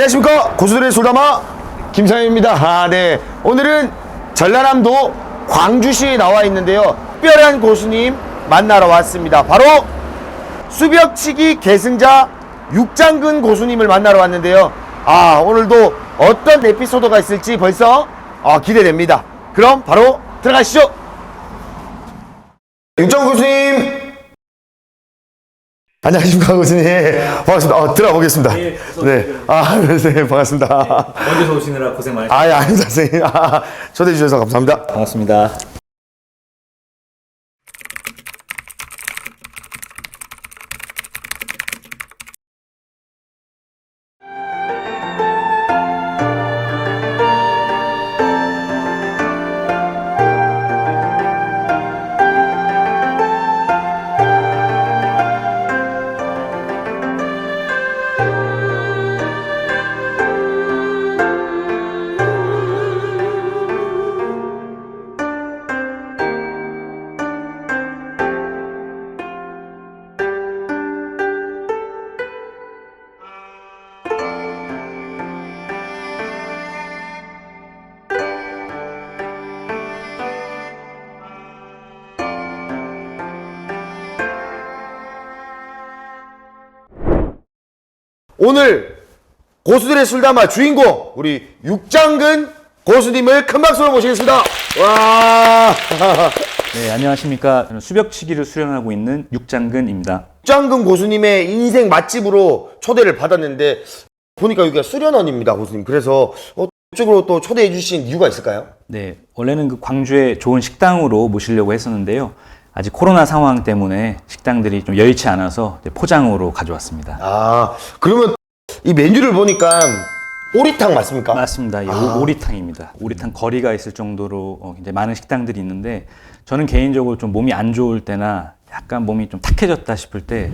안녕하십니까? 고수들의 소담아 김상현입니다. 아, 네. 오늘은 전라남도 광주시에 나와 있는데요. 특별한 고수님 만나러 왔습니다. 바로 수벽치기 계승자 육장근 고수님을 만나러 왔는데요. 아 오늘도 어떤 에피소드가 있을지 벌써 아, 기대됩니다. 그럼 바로 들어가시죠. 육장근 고수님 안녕하십니까 고수님 반갑습니다 어, 들어보겠습니다 예, 어서 네. 오세요. 아, 네, 네, 반갑습니다. 먼저 오시느라 고생 많으셨습니다. 아, 예, 아닙니다, 선생님. 아, 초대해 주셔서 감사합니다. 반갑습니다. 오늘 고수들의 술담아 주인공, 우리 육장근 고수님을 큰 박수로 모시겠습니다. 와. 네, 안녕하십니까. 저는 수벽치기를 수련하고 있는 육장근입니다. 육장근 고수님의 인생 맛집으로 초대를 받았는데, 보니까 여기가 수련원입니다, 고수님. 그래서 어, 이쪽으로 또 초대해 주신 이유가 있을까요? 네, 원래는 그 광주에 좋은 식당으로 모시려고 했었는데요. 아직 코로나 상황 때문에 식당들이 좀 여의치 않아서 이제 포장으로 가져왔습니다. 아, 그러면 이 메뉴를 보니까 오리탕 맞습니까? 맞습니다. 예, 오- 오리탕입니다. 오리탕 거리가 있을 정도로 어, 굉장히 많은 식당들이 있는데 저는 개인적으로 좀 몸이 안 좋을 때나 약간 몸이 좀 탁해졌다 싶을 때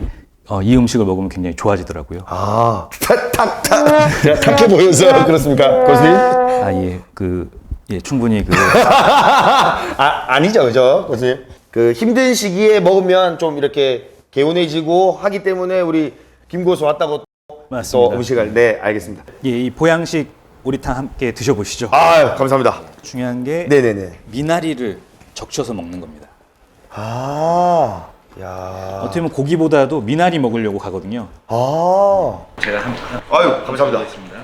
어, 이 음식을 먹으면 굉장히 좋아지더라고요. 아, 탁, 탁, 탁. 제가 탁해 보여서 그렇습니까, 고수님? 아, 예, 그, 예, 충분히 그, 아, 아니죠, 그죠? 고수님? 그 힘든 시기에 먹으면 좀 이렇게 개운해지고 하기 때문에 우리 김고수 왔다고 또 맞습니다. 음식을, 네, 알겠습니다. 예, 이 보양식 오리탕 함께 드셔보시죠. 아유, 감사합니다. 중요한 게 네네네. 미나리를 적셔서 먹는 겁니다. 아, 야. 어떻게 보면 고기보다도 미나리 먹으려고 하거든요. 아. 제가 한, 한 아유, 감사합니다. 하겠습니다.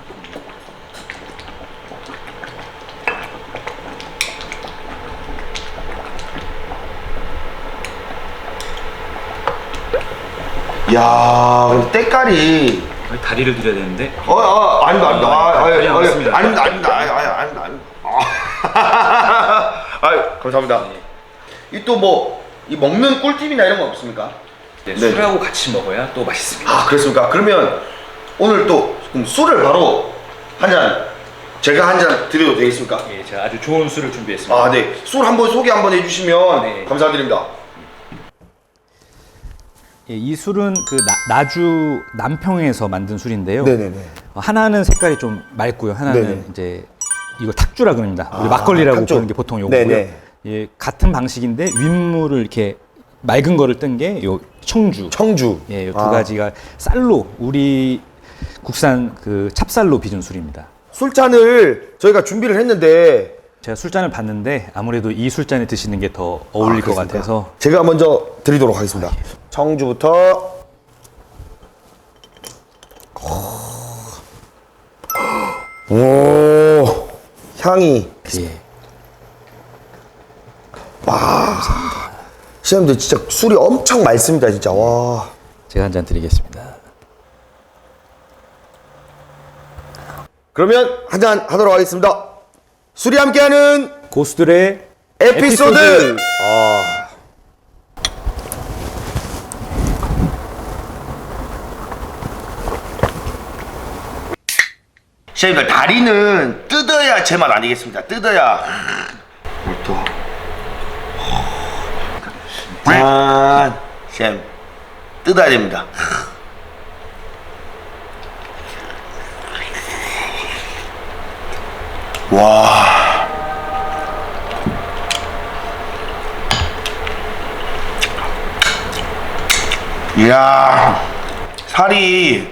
야, 근데 때깔이. 다리를 드려야 되는데 어, 아, 아닙니다, 아닙니다. 아, 아유, 다리 안 아유, 맞습니다. 아닙니다, 아닙니다. 아유, 아유, 아닙니다, 아닙니다. 아. 아유, 감사합니다. 이 또 뭐, 이 먹는 꿀팁이나 이런 거 없습니까? 네, 네. 술하고 같이 먹어야 또 맛있습니다. 아 그렇습니까? 그러면 오늘 또 그럼 술을 바로 한 잔 제가 한 잔 드려도 되겠습니까? 예, 제가 아주 좋은 술을 준비했습니다. 아 네. 술 한번 소개 한번 해주시면 네. 감사드립니다. 예, 이 술은 그 나, 주 남평에서 만든 술인데요. 네네네. 어, 하나는 색깔이 좀 맑고요. 하나는 네네. 이제 이거 탁주라 그럽니다. 우리 아, 막걸리라고 탁주. 부르는 게 보통 요거고요. 네네. 예, 같은 방식인데 윗물을 이렇게 맑은 거를 뜬 게 요 청주. 청주. 예, 요두 아. 가지가 쌀로 우리 국산 그 찹쌀로 빚은 술입니다. 술잔을 저희가 준비를 했는데 제가 술잔을 봤는데 아무래도 이 술잔에 드시는 게 더 어울릴 아, 것 그렇습니까? 같아서 제가 먼저 드리도록 하겠습니다. 청주부터 오 향이 예. 시장님들 진짜 술이 엄청 맑습니다 진짜 와. 제가 한 잔 드리겠습니다. 그러면 한잔 하도록 하겠습니다. 술이 함께하는 고수들의 에피소드. 에피소드. 아. 셰프들 다리는 뜯어야 제맛 아니겠습니다. 뜯어야. 또. 짠. 셰프 뜯어야 됩니다. 와. 이야 살이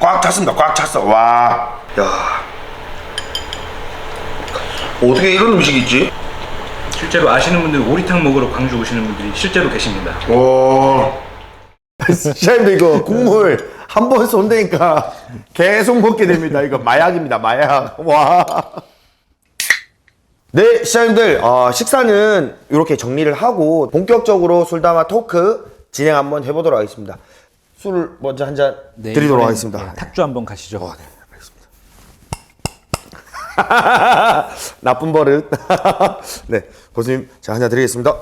꽉 찼습니다. 꽉 찼어. 와. 야. 어떻게 이런 음식이 있지? 실제로 아시는 분들 오리탕 먹으러 광주 오시는 분들이 실제로 계십니다. 와. 시장님도 이거 국물 한 번 쏜다니까 계속 먹게 됩니다. 이거 마약입니다. 마약. 와. 네, 시장님들 어, 식사는 이렇게 정리를 하고 본격적으로 술담화 토크 진행 한번 해보도록 하겠습니다. 술 먼저 한잔 드리도록 이번엔, 하겠습니다. 네, 탁주 한번 가시죠. 나쁜 버릇. 네, 고수님 자 한 잔 드리겠습니다.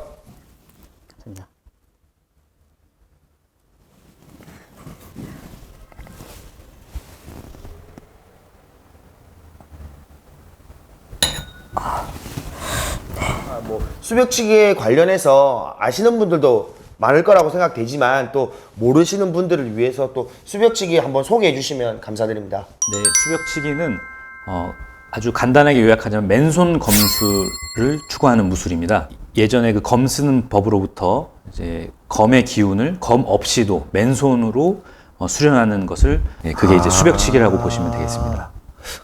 수벽치기에 관련해서 아시는 분들도 많을 거라고 생각되지만 또 모르시는 분들을 위해서 또 수벽치기 한번 소개해 주시면 감사드립니다. 네, 수벽치기는 어, 아주 간단하게 요약하자면 맨손 검술을 추구하는 무술입니다. 예전에 그 검 쓰는 법으로부터 이제 검의 기운을 검 없이도 맨손으로 어, 수련하는 것을 예, 그게 이제 수벽치기라고 보시면 되겠습니다.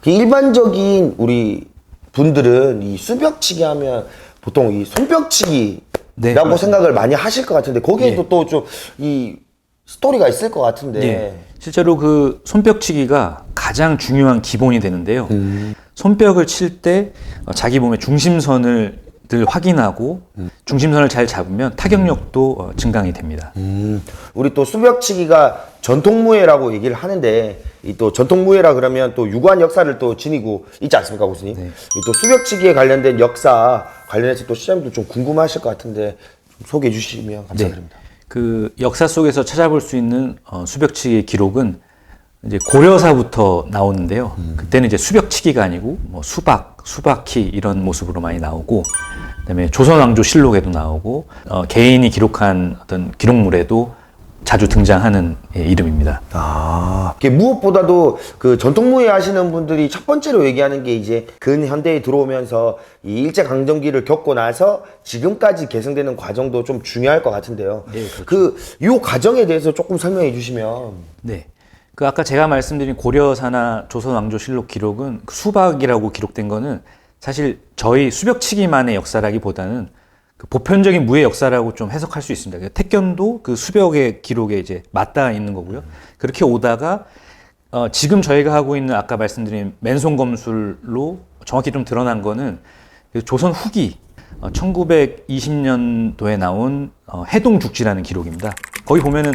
그 일반적인 우리 분들은 이 수벽치기 하면 보통 이 손뼉치기라고 네. 생각을 많이 하실 것 같은데 거기에도 예. 또좀 이 스토리가 있을 것 같은데 예. 실제로 그 손뼉치기가 가장 중요한 기본이 되는데요. 손뼉을 칠때 어, 자기 몸의 중심선을 늘 확인하고 중심선을 잘 잡으면 타격력도 어, 증강이 됩니다. 음, 우리 또 수벽치기가 전통무예라고 얘기를 하는데 이 또 전통무예라 그러면 또 유구한 역사를 또 지니고 있지 않습니까, 교수님? 네. 이또 수벽치기에 관련된 역사 관련해서 또 시장님도 좀 궁금하실 것 같은데 좀 소개해 주시면 감사드립니다. 그 역사 속에서 찾아볼 수 있는 어, 수벽치기의 기록은 이제 고려사부터 나오는데요. 그때는 이제 수벽치기가 아니고 뭐 수박, 수박희 이런 모습으로 많이 나오고, 그다음에 조선왕조 실록에도 나오고 어, 개인이 기록한 어떤 기록물에도 자주 등장하는 예, 이름입니다. 아, 이게 무엇보다도 그 전통무예 하시는 분들이 첫 번째로 얘기하는 게 이제 근현대에 들어오면서 이 일제강점기를 겪고 나서 지금까지 계승되는 과정도 좀 중요할 것 같은데요. 네, 그렇죠. 그, 요 과정에 대해서 조금 설명해 주시면. 네. 그 아까 제가 말씀드린 고려사나 조선왕조실록 기록은 그 수박이라고 기록된 거는 사실 저희 수벽치기만의 역사라기보다는 그 보편적인 무의 역사라고 좀 해석할 수 있습니다. 그 택견도 그 수벽의 기록에 이제 맞닿아 있는 거고요. 그렇게 오다가 어, 지금 저희가 하고 있는 아까 말씀드린 맨손 검술로 정확히 좀 드러난 거는 그 조선 후기 어, 1920년도에 나온 어, 해동 죽지라는 기록입니다. 거기 보면은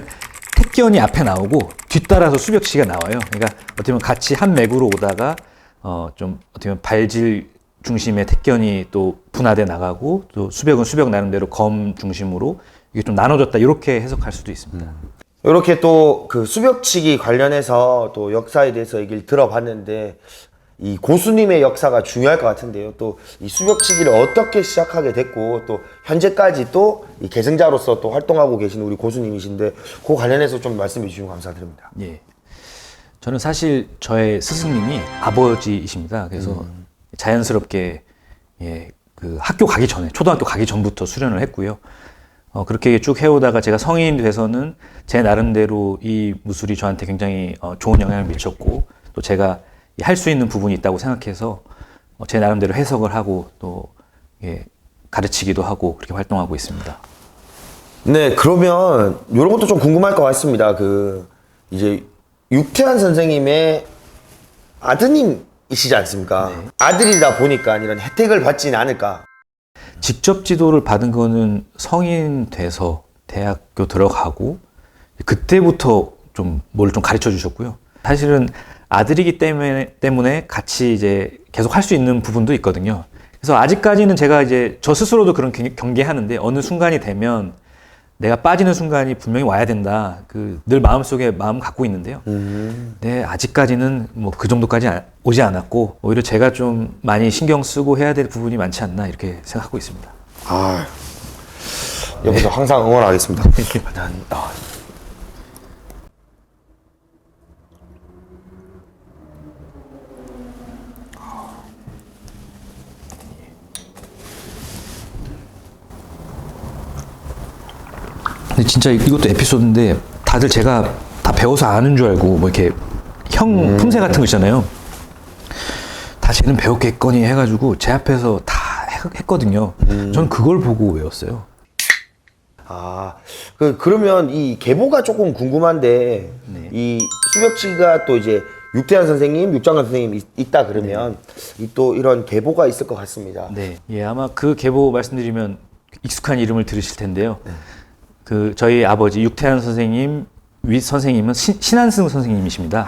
택견이 앞에 나오고 뒤따라서 수벽치가 나와요. 그러니까 어떻게 보면 같이 한 맥으로 오다가 어, 좀 어떻게 보면 발질 중심의 택견이 또 분화돼 나가고 또 수벽은 수벽 나름대로 검 중심으로 이게 좀 나눠졌다 이렇게 해석할 수도 있습니다. 이렇게 또 그 수벽치기 관련해서 또 역사에 대해서 얘기를 들어봤는데 이 고수님의 역사가 중요할 것 같은데요. 또 이 수벽치기를 어떻게 시작하게 됐고 또 현재까지 또 이 계승자로서 또 활동하고 계신 우리 고수님이신데 그 관련해서 좀 말씀해 주시면 감사드립니다. 예. 저는 사실 저의 스승님이 아버지이십니다. 그래서 자연스럽게 예, 그 학교 가기 전에 초등학교 가기 전부터 수련을 했고요. 어, 그렇게 쭉 해오다가 제가 성인이 돼서는 제 나름대로 이 무술이 저한테 굉장히 어, 좋은 영향을 미쳤고 또 제가 할 수 있는 부분이 있다고 생각해서 어, 제 나름대로 해석을 하고 또 예, 가르치기도 하고 그렇게 활동하고 있습니다. 네, 그러면 이런 것도 좀 궁금할 것 같습니다. 그 이제 육태한 선생님의 아드님 이시지 않습니까? 아들이다 보니까 이런 혜택을 받지는 않을까. 직접 지도를 받은 거는 성인 돼서 대학교 들어가고 그때부터 좀 뭘 좀 가르쳐 주셨고요. 사실은 아들이기 때문에 때문에 같이 이제 계속 할 수 있는 부분도 있거든요. 그래서 아직까지는 제가 이제 저 스스로도 그런 경- 경계하는데 어느 순간이 되면 내가 빠지는 순간이 분명히 와야 된다. 그 늘 마음속에 마음 갖고 있는데요. 네, 아직까지는 뭐 그 정도까지 아- 오지 않았고 오히려 제가 좀 많이 신경 쓰고 해야 될 부분이 많지 않나 이렇게 생각하고 있습니다. 아, 옆에서 항상 응원하겠습니다. 난, 아, 근데 진짜 이것도 에피소드인데 다들 제가 다 배워서 아는 줄 알고 뭐 이렇게 형 품새 같은 거 있잖아요. 다 쟤는 배웠겠거니 해가지고 제 앞에서 다 해- 했거든요. 저는 그걸 보고 외웠어요. 아, 그, 그러면 이 계보가 조금 궁금한데, 네. 이 수벽치가 또 이제 육태한 선생님, 육장관 선생님 있, 있다 그러면, 이또 이런 계보가 있을 것 같습니다. 네. 예, 아마 그 계보 말씀드리면 익숙한 이름을 들으실 텐데요. 그 저희 아버지 육태한 선생님 윗 선생님은 신, 신한승 선생님이십니다.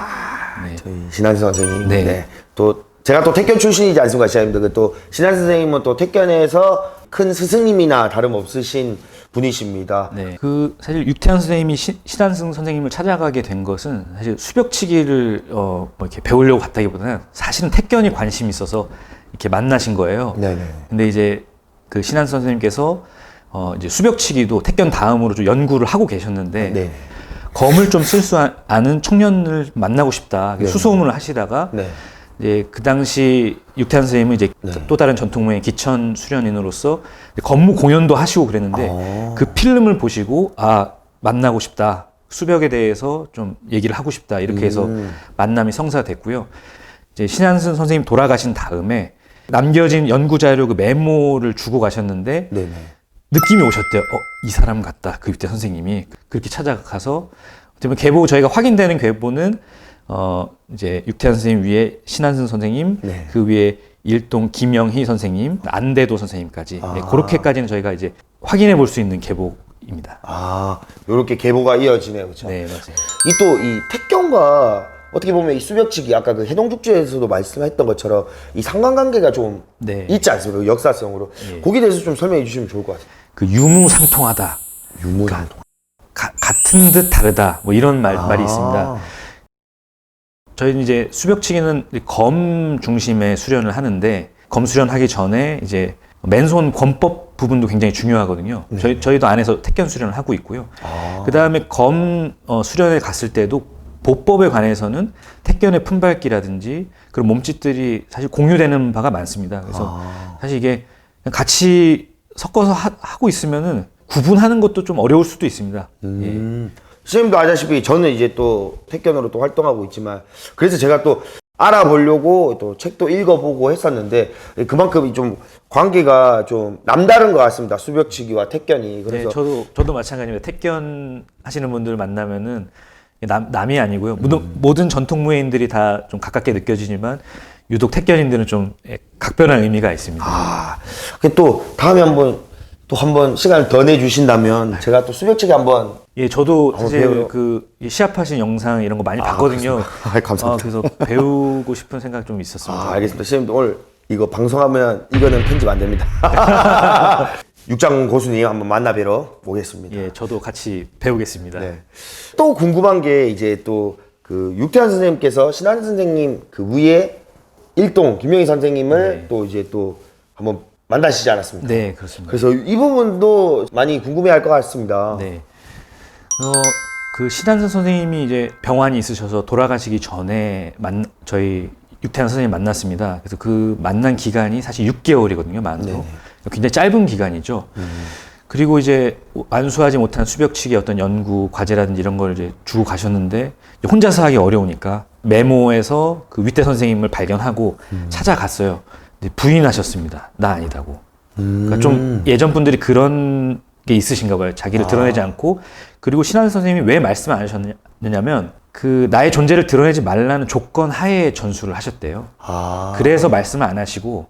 네. 저희 신한 선생님. 네. 네. 또, 제가 또 택견 출신이지 않습니까, 시장님들. 그또 신한 선생님은 또 택견에서 큰 스승님이나 다름없으신 분이십니다. 네. 그 사실 육태한 선생님이 시, 신한승 선생님을 찾아가게 된 것은 사실 수벽치기를 어, 뭐 이렇게 배우려고 갔다기보다는 사실은 택견이 관심이 있어서 이렇게 만나신 거예요. 네네. 근데 이제 그 신한 선생님께서 어, 이제 수벽치기도 택견 다음으로 좀 연구를 하고 계셨는데 네. 검을 좀 쓸 수 아는 청년을 만나고 싶다. 수소문을 하시다가 네. 이제 그 당시 육태한 선생님은 이제 또 다른 전통무예 기천 수련인으로서 건무 공연도 하시고 그랬는데 아. 그 필름을 보시고 아 만나고 싶다 수벽에 대해서 좀 얘기를 하고 싶다 이렇게 해서 음. 만남이 성사됐고요. 이제 신한승 선생님 돌아가신 다음에 남겨진 연구 자료 그 메모를 주고 가셨는데 네네. 느낌이 오셨대요. 어, 이 사람 같다. 그 육대 선생님이 그렇게 찾아가서 어쩌면 계보 저희가 확인되는 계보는 어 이제 육태한 선생님 위에 신한승 선생님, 네. 그 위에 일동 김영희 선생님, 안대도 선생님까지 아. 네, 그렇게까지는 저희가 이제 확인해 볼 수 있는 계보입니다. 아, 요렇게 계보가 이어지네요. 그쵸? 네, 맞아요. 이 또 이 택견과 어떻게 보면 이 수벽치기 아까 그 해동축제에서도 말씀했던 것처럼 이 상관관계가 좀 네. 있지 않습니까? 그 역사성으로. 거기에 대해서 좀 설명해 주시면 좋을 것 같아요. 그 유무상통하다. 유무상통. 가- 같은 듯 다르다. 뭐 이런 말, 아. 말이 있습니다. 저희는 이제 수벽치기는 검 중심의 수련을 하는데 검 수련하기 전에 이제 맨손 권법 부분도 굉장히 중요하거든요. 저희 저희도 안에서 택견 수련을 하고 있고요. 아. 그 다음에 검 어, 수련에 갔을 때도 보법에 관해서는 택견의 품밟기라든지 그런 몸짓들이 사실 공유되는 바가 많습니다. 그래서 아. 사실 이게 같이 섞어서 하, 고 있으면은 구분하는 것도 좀 어려울 수도 있습니다. 예. 음. 선생님도 아시다시피 저는 이제 또 택견으로 또 활동하고 있지만 그래서 제가 또 알아보려고 또 책도 읽어보고 했었는데 그만큼 좀 관계가 좀 남다른 것 같습니다. 수벽치기와 택견이. 네, 그래서 저도 저도 마찬가지입니다. 택견 하시는 분들 만나면은 남, 남이 아니고요. 모든, 모든 전통 무예인들이 다 좀 가깝게 느껴지지만 유독 택견인들은 좀 예, 각별한 의미가 있습니다. 아, 그또 다음에 한번 또 한번 시간을 더 내주신다면 제가 또 수벽치기 한번 예, 저도 사실 배우러- 그 시합하신 영상 이런 거 많이 봤거든요. 아, 감사합니다. 어, 그래서 배우고 싶은 생각 좀 있었습니다. 아, 알겠습니다. 선생님 오늘 이거 방송하면 이거는 편집 안 됩니다. 육장 고수님 한번 만나 뵈러 오겠습니다. 예, 저도 같이 배우겠습니다. 네. 또 궁금한 게 이제 또 그 육태한 선생님께서 신한 선생님 그 위에 일동 김영희 선생님을 네. 또 이제 또 한번 만나시지 않았습니까? 네, 그렇습니다. 그래서 이 부분도 많이 궁금해할 것 같습니다. 네. 어, 그 신한선 선생님이 이제 병환이 있으셔서 돌아가시기 전에 만, 저희 육태한 선생님 만났습니다. 그래서 그 만난 기간이 사실 6개월이거든요, 만으로. 굉장히 짧은 기간이죠. 그리고 이제 완수하지 못한 수벽치기 어떤 연구 과제라든지 이런 걸 이제 주고 가셨는데 혼자서 하기 어려우니까 메모에서 그 윗대 선생님을 발견하고 찾아갔어요. 근데 부인하셨습니다. 나 아니다고. 그러니까 좀 예전 분들이 그런 게 있으신가 봐요. 자기를 드러내지 않고 그리고 신한 선생님이 왜 말씀 안 하셨느냐면 그 나의 존재를 드러내지 말라는 조건 하에 전수를 하셨대요. 아, 그래서 말씀을 안 하시고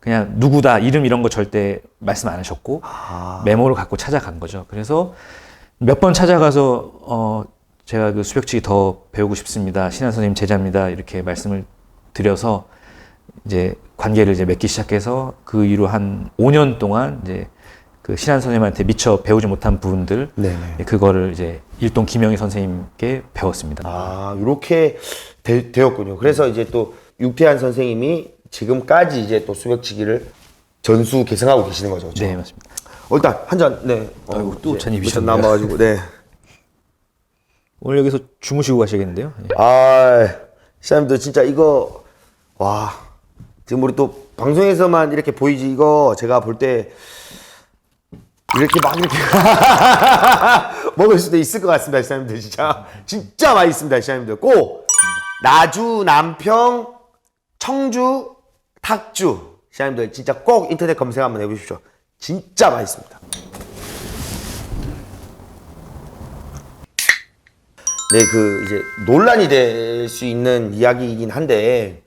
그냥 누구다 이름 이런 거 절대 말씀 안 하셨고 아. 메모를 갖고 찾아간 거죠. 그래서 몇 번 찾아가서 어 제가 그 수벽치기 더 배우고 싶습니다. 신한 선생님 제자입니다. 이렇게 말씀을 드려서 이제 관계를 이제 맺기 시작해서 그 이후로 한 5년 동안 이제 그 신한 선생님한테 미처 배우지 못한 부분들 네네. 그거를 이제 일동 김영희 선생님께 배웠습니다. 아, 이렇게 되, 되었군요. 그래서 이제 또 육태한 선생님이 지금까지 이제 또 수벽치기를 전수 계승하고 계시는 거죠. 그렇죠? 네 맞습니다. 어, 일단 한 잔, 네. 어, 아이고, 또 이제 잔입이셨네요. 물잔 남아가지고, 네. 오늘 여기서 주무시고 가셔야겠는데요. 예. 아, 시장님들 진짜 이거, 와. 지금 우리 또 방송에서만 이렇게 보이지, 이거 제가 볼 때, 이렇게 막 이렇게 먹을 수도 있을 것 같습니다, 시장님들 진짜. 진짜 맛있습니다, 시장님들. 꼭 나주, 남평, 청주, 탁주. 시장님들 진짜 꼭 인터넷 검색 한번 해보십시오. 진짜 맛있습니다. 네, 그 이제 논란이 될 수 있는 이야기이긴 한데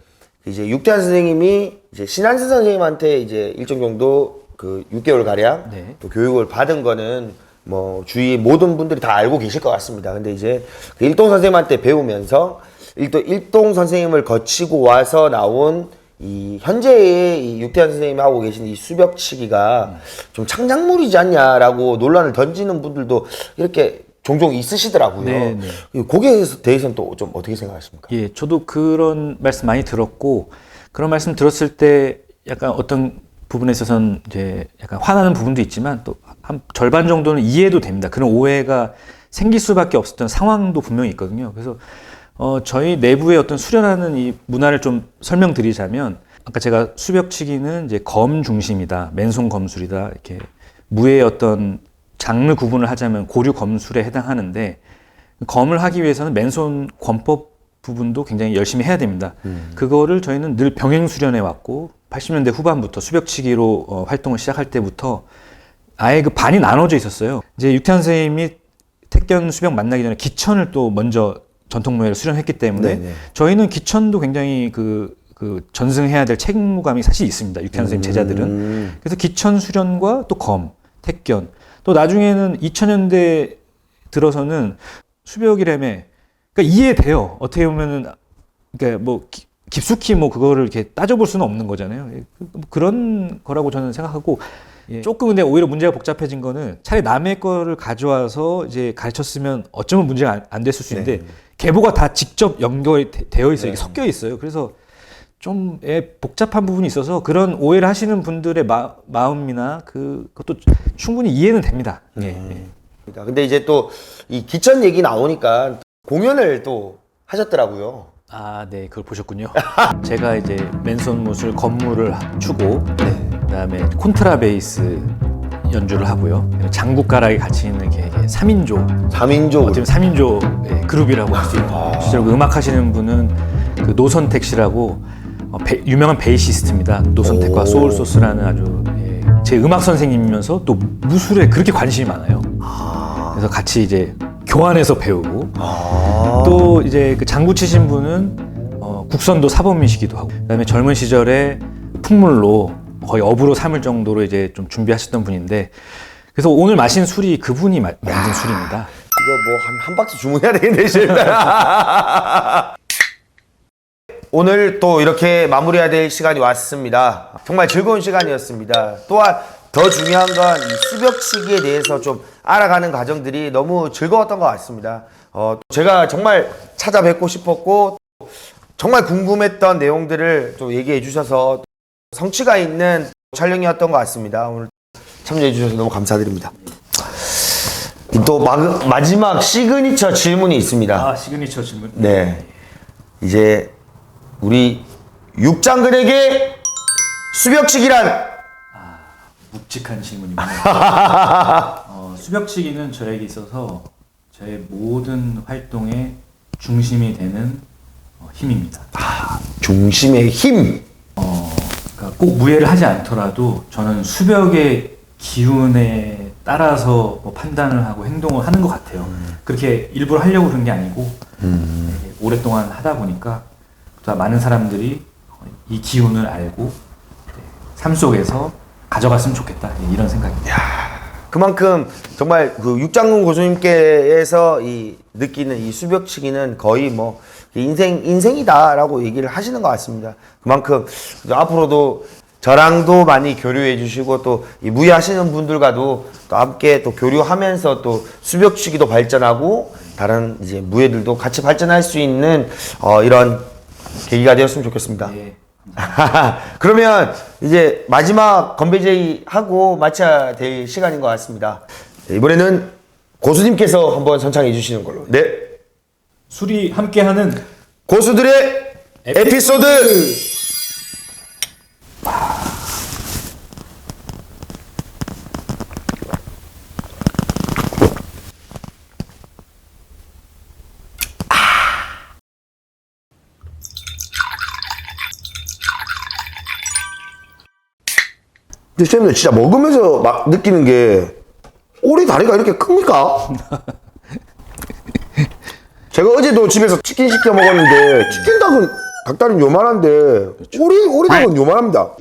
이제 육대한 선생님이 이제 신한스 선생님한테 이제 일정 정도 그 6개월 가량 네. 또 교육을 받은 거는 뭐 주위 모든 분들이 다 알고 계실 것 같습니다. 근데 이제 그 일동 선생님한테 배우면서 일동 일동 선생님을 거치고 와서 나온 이 현재의 이 육대한 선생님이 하고 계신 이 수벽치기가 좀 창작물이지 않냐라고 논란을 던지는 분들도 이렇게 종종 있으시더라고요. 네, 네. 거기에 대해서는 또 좀 어떻게 생각하십니까? 예, 저도 그런 말씀 많이 들었고 그런 말씀 들었을 때 약간 어떤 부분에 있어서는 이제 약간 화나는 부분도 있지만 또 한 절반 정도는 이해도 됩니다. 그런 오해가 생길 수밖에 없었던 상황도 분명히 있거든요. 그래서 어, 저희 내부의 어떤 수련하는 이 문화를 좀 설명드리자면 아까 제가 수벽치기는 이제 검 중심이다, 맨손 검술이다 이렇게 무의 어떤 장르 구분을 하자면 고류 검술에 해당하는데 검을 하기 위해서는 맨손 권법 부분도 굉장히 열심히 해야 됩니다. 그거를 저희는 늘 병행 수련해 왔고 80년대 후반부터 수벽치기로 어, 활동을 시작할 때부터 아예 그 반이 나눠져 있었어요. 이제 육태현 선생님이 택견 수벽 만나기 전에 기천을 또 먼저 전통 무예를 수련했기 때문에 네네. 저희는 기천도 굉장히 그, 그 전승해야 될 책무감이 사실 있습니다. 육태현 선생님 제자들은. 음. 그래서 기천 수련과 또 검, 택견. 또 나중에는 2000년대 들어서는 수벽이라며 그러니까 이해돼요. 어떻게 보면은 그러니까 뭐 기- 깊숙이 뭐 그거를 이렇게 따져볼 수는 없는 거잖아요. 예, 그- 뭐 그런 거라고 저는 생각하고 예, 조금 근데 오히려 문제가 복잡해진 거는 차라리 남의 거를 가져와서 이제 가르쳤으면 어쩌면 문제가 안, 안 됐을 수 있는데 계보가 다 직접 연결이 되- 되어 있어요. 이게 섞여 있어요. 그래서 좀 예, 복잡한 부분이 있어서 그런 오해를 하시는 분들의 마, 마음이나 그 그것도 충분히 이해는 됩니다. 예, 예. 그러니까 근데 이제 또 이 기천 얘기 나오니까 공연을 또 하셨더라고요. 아, 네, 그걸 보셨군요. 제가 이제 맨손 무술 건물을 추고, 그다음에 콘트라베이스 연주를 하고요. 장국가락이 같이 있는 게 3인조, 3인조 어쩌면 3인조 예, 그룹이라고 할 수 있는. 실제로 그 음악 하시는 분은 그 노선택 씨라고 어, 베- 유명한 베이시스트입니다. 노선택과 오. 소울소스라는 아주 예, 제 음악 선생님이면서 또 무술에 그렇게 관심이 많아요. 그래서 같이 이제 교환해서 배우고 아. 또 이제 그 장구 치신 분은 어, 국선도 사범이시기도 하고 그다음에 젊은 시절에 풍물로 거의 업으로 삼을 정도로 이제 좀 준비하셨던 분인데 그래서 오늘 마신 술이 그분이 마- 만든 술입니다. 이거 뭐 한 한 박스 주문해야 되겠네 진짜. 오늘 또 이렇게 마무리해야 될 시간이 왔습니다. 정말 즐거운 시간이었습니다. 또한 더 중요한 건 이 수벽치기에 대해서 좀 알아가는 과정들이 너무 즐거웠던 것 같습니다. 어, 제가 정말 찾아뵙고 싶었고 정말 궁금했던 내용들을 또 얘기해 주셔서 성취가 있는 촬영이었던 것 같습니다. 오늘 참여해 주셔서 너무 감사드립니다. 또 마, 마지막 시그니처 질문이 있습니다. 아 시그니처 질문. 네. 이제 우리 육장근에게 수벽치기란 묵직한 질문입니다. 어, 수벽치기는 저에게 있어서 저의 모든 활동의 중심이 되는 어, 힘입니다. 중심의 힘. 어, 그러니까 꼭 무예를 하지 않더라도 저는 수벽의 기운에 따라서 뭐 판단을 하고 행동을 하는 것 같아요. 그렇게 일부러 하려고 그런 게 아니고 이게 오랫동안 하다 보니까 또 많은 사람들이 이 기운을 알고 삶 속에서 가져갔으면 좋겠다 이런 생각입니다. 그만큼 정말 그 육장군 고수님께서 이 느끼는 이 수벽치기는 거의 뭐 인생 인생이다라고 얘기를 하시는 것 같습니다. 그만큼 앞으로도 저랑도 많이 교류해 주시고 또이 무예하시는 분들과도 또 함께 또 교류하면서 또 수벽치기도 발전하고 다른 이제 무예들도 같이 발전할 수 있는 어 이런 계기가 되었으면 좋겠습니다. 예. 그러면 이제 마지막 건배제의 하고 마쳐야 될 시간인 것 같습니다. 네, 이번에는 고수님께서 한번 선창해 주시는 걸로. 네. 술이 함께하는 고수들의 에피소드. 근데 쌤들 진짜 먹으면서 막 느끼는 게 오리 다리가 이렇게 큽니까? 제가 어제도 집에서 치킨 시켜 먹었는데 치킨 닭은 닭다리는 요만한데 오리 오리 닭은 요만합니다.